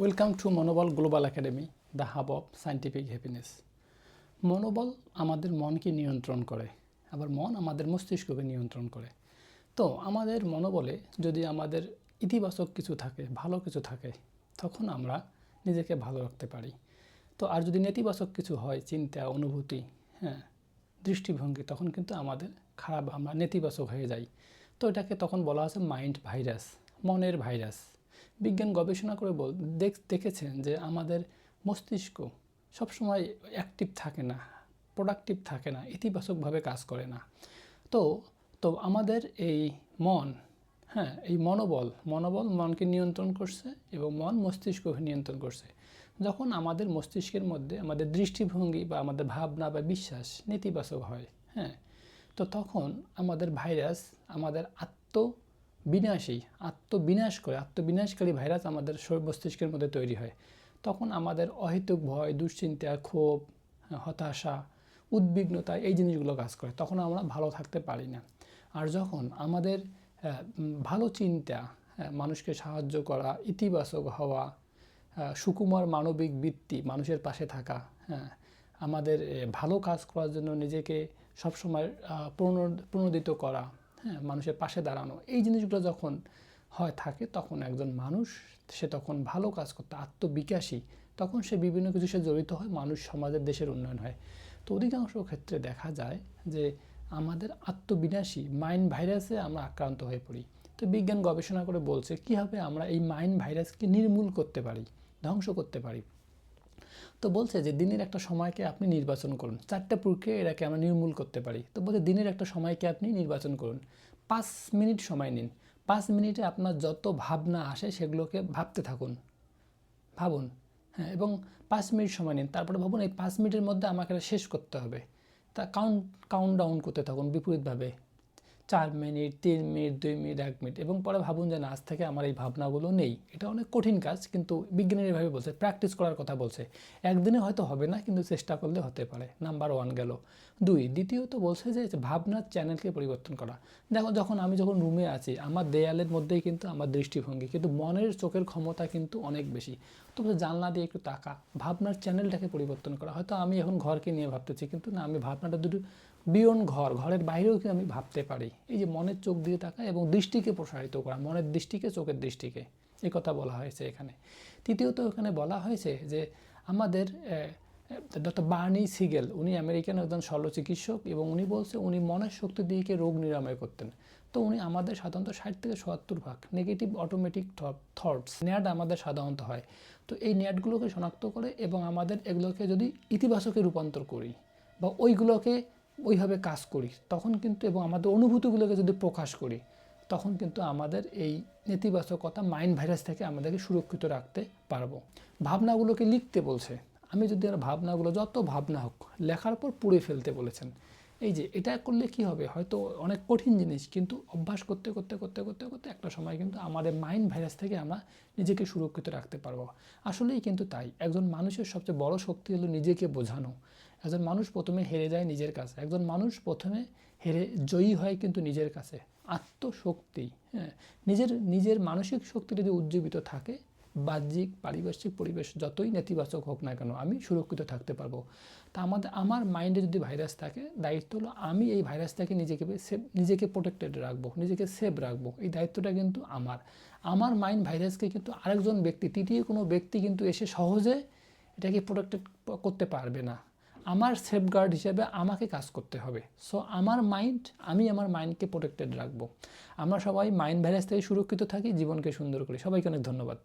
Welcome to Monobol global academy the hub of scientific happiness Monobol আমাদের মনকে নিয়ন্ত্রণ করে, আবার মন আমাদের মস্তিষ্ককে নিয়ন্ত্রণ করে। তো আমাদের মনোবলে যদি আমাদের ইতিবাচক কিছু থাকে, ভালো কিছু থাকে, তখন আমরা নিজেকে ভালো রাখতে পারি। তো আর যদি নেতিবাচক কিছু হয়, চিন্তা, অনুভূতি হ্যাঁ দৃষ্টিভঙ্গি, তখন কিন্তু আমাদের খারাপ আমরা নেতিবাচক হয়ে যাই। তো এটাকে তখন বলা আছে মাইন্ড ভাইরাস মনের ভাইরাস বিজ্ঞান গবেষণা করে বল, দেখ, দেখেছেন যে আমাদের মস্তিষ্ক সবসময় অ্যাক্টিভ থাকে না প্রোডাক্টিভ থাকে না, ইতিবাচকভাবে কাজ করে না। তো তো আমাদের এই মন হ্যাঁ এই মনোবল মনোবল মনকে নিয়ন্ত্রণ করছে এবং মন মস্তিষ্ককে নিয়ন্ত্রণ করছে। যখন আমাদের মস্তিষ্কের মধ্যে আমাদের দৃষ্টিভঙ্গি বা আমাদের ভাবনা বা বিশ্বাস নেতিবাচক হয় হ্যাঁ তো তখন আমাদের ভাইরাস, আমাদের আত্ম বিনাশী আত্মবিনাশ করে আত্মবিনাশকারী ভাইরাস আমাদের মস্তিষ্কের মধ্যে তৈরি হয়। তখন আমাদের অহেতুক ভয় দুশ্চিন্তা ক্ষোভ হতাশা উদ্বিগ্নতা এই জিনিসগুলো কাজ করে। তখন আমরা ভালো থাকতে পারি না। আর যখন আমাদের আহ, ভালো চিন্তা হ্যাঁ, মানুষকে সাহায্য করা ইতিবাচক হওয়া সুকুমার মানবিক বৃত্তি মানুষের পাশে থাকা হ্যাঁ আমাদের ভালো কাজ করার জন্য নিজেকে সবসময় প্রণোদিত করা হ্যাঁ মানুষের পাশে দাঁড়ানো। এই জিনিসগুলো যখন হয় থাকে, তখন একজন মানুষ, সে তখন ভালো কাজ করতে, আত্মবিকাশী, তখন সে বিভিন্ন কিছু সে জড়িত হয়, মানুষ সমাজের দেশের উন্নয়ন হয়। তো অধিকাংশ ক্ষেত্রে দেখা যায় যে, আমাদের আত্মবিনাশী, মাইন্ড ভাইরাসে আমরা আক্রান্ত হয়ে পড়ি। তো বিজ্ঞান গবেষণা করে বলছে, কীভাবে আমরা এই মাইন্ড ভাইরাসকে নির্মূল করতে পারি, ধ্বংস করতে পারি? তো বলছে যে দিনের একটা সময়কে আপনি নির্বাচন করুন। চারটা প্রক্রিয়া এটাকে আমরা নির্মূল করতে পারি। তো বলছে দিনের একটা সময়কে আপনি নির্বাচন করুন। পাঁচ মিনিট সময় নিন। পাঁচ মিনিটে আপনার যত ভাবনা আসে সেগুলোকে ভাবতে থাকুন। ভাবুন হ্যাঁ এবং পাঁচ মিনিট সময় নিন। তারপরে ভাবুন এই পাঁচ মিনিটের মধ্যে আমাকে শেষ করতে হবে। তা কাউন্ট কাউন্ট ডাউন করতে থাকুন বিপরীতভাবে। চার মিনিট, তিন মিনিট, দুই মিনিট, এক মিনিট এবং পরে ভাবুন যে না, আজ থেকে আমার এই ভাবনাগুলো নেই। এটা অনেক কঠিন কাজ, কিন্তু বিজ্ঞানীর এভাবে বলছে প্র্যাকটিস করার কথা বলছে। একদিনে হয়তো হবে না, কিন্তু চেষ্টা করলে হতে পারে। নাম্বার ওয়ান গেল। দুই, দ্বিতীয়ত বলছে যে, ভাবনার চ্যানেলকে পরিবর্তন করা। দেখো, যখন আমি যখন রুমে আছি, আমার দেয়ালের মধ্যেই কিন্তু আমার দৃষ্টিভঙ্গি, কিন্তু মনের চোখের ক্ষমতা কিন্তু অনেক বেশি। তো জানলা দিয়ে একটু তাকা। ভাবনার চ্যানেলটাকে পরিবর্তন করা। হয়তো আমি এখন ঘরকে নিয়ে ভাবতেছি, কিন্তু না, আমি ভাবনাটা দুটো বিয়ন ঘর, ঘরের বাইরেও কিন্তু আমি ভাবতে পারি? এই যে মনের চোখ দিয়ে তাকা এবং দৃষ্টিকে প্রসারিত করা, মনের দৃষ্টিকে চোখের দৃষ্টিকে, এই কথা বলা হয়েছে এখানে। তৃতীয়ত এখানে বলা হয়েছে যে আমাদের ডক্টর বার্নি সিগেল, উনি আমেরিকান একজন শল্য চিকিৎসক এবং উনি বলছে উনি মনের শক্তি দিয়েকে রোগ নিরাময় করতেন। তো উনি আমাদের সাধারণত ষাট থেকে সত্তর ভাগ নেগেটিভ অটোমেটিক থটস নেট আমাদের সাধারণত হয়। তো এই নেটগুলোকে শনাক্ত করে এবং আমাদের এগুলোকে যদি ইতিবাচকে রূপান্তর করি বা ওইগুলোকে ওইভাবে কাজ করি। তখন কিন্তু এবং আমাদের অনুভূতিগুলোকে যদি প্রকাশ করি, তখন কিন্তু আমাদের এই নেতিবাচকতা মাইন্ড ভাইরাস থেকে আমাদেরকে সুরক্ষিত রাখতে পারব। ভাবনাগুলোকে লিখতে বলছে। আমি যদি আর ভাবনাগুলো, যত ভাবনা হোক, লেখার পর পুড়ে ফেলতে বলেছেন। এই যে, এটা করলে কি হবে? হয়তো অনেক কঠিন জিনিস, কিন্তু অভ্যাস করতে করতে করতে করতে করতে একটা সময় কিন্তু আমাদের মাইন্ড ভাইরাস থেকে আমরা নিজেকে সুরক্ষিত রাখতে পারব। আসলেই কিন্তু তাই। একজন মানুষের সবচেয়ে বড় শক্তি হলো নিজেকে বোঝানো। একজন মানুষ প্রথমে হেরে যায় নিজের কাছে, একজন মানুষ প্রথমে হেরে, জয়ী হয় কিন্তু নিজের কাছে, আত্মশক্তি হ্যাঁ। নিজের নিজের মানসিক শক্তি যদি উজ্জীবিত থাকে, বাহ্যিক, পারিপার্শ্বিক পরিবেশ যতই নেতিবাচক হোক না কেন, আমি সুরক্ষিত থাকতে পারব। তা আমাদের, আমার মাইন্ডে যদি ভাইরাস থাকে, দায়িত্ব হলো আমি এই ভাইরাস থেকে নিজেকে সেভ নিজেকে প্রোটেক্টেড রাখব, নিজেকে সেভ রাখব, এই দায়িত্বটা কিন্তু আমার। আমার মাইন্ড ভাইরাসকে কিন্তু আরেকজন ব্যক্তি, তৃতীয় কোনো ব্যক্তি কিন্তু এসে সহজে এটাকে প্রোটেক্টেড করতে পারবে না। আমার সেফগার্ড হিসেবে আমাকে কাজ করতে হবে। সো আমার মাইন্ড আমি আমার মাইন্ডকে প্রোটেক্টেড রাখব। আমরা সবাই মাইন্ড ভাইরাস থেকে সুরক্ষিত থাকি, জীবনকে সুন্দর করি। সবাইকে অনেক ধন্যবাদ।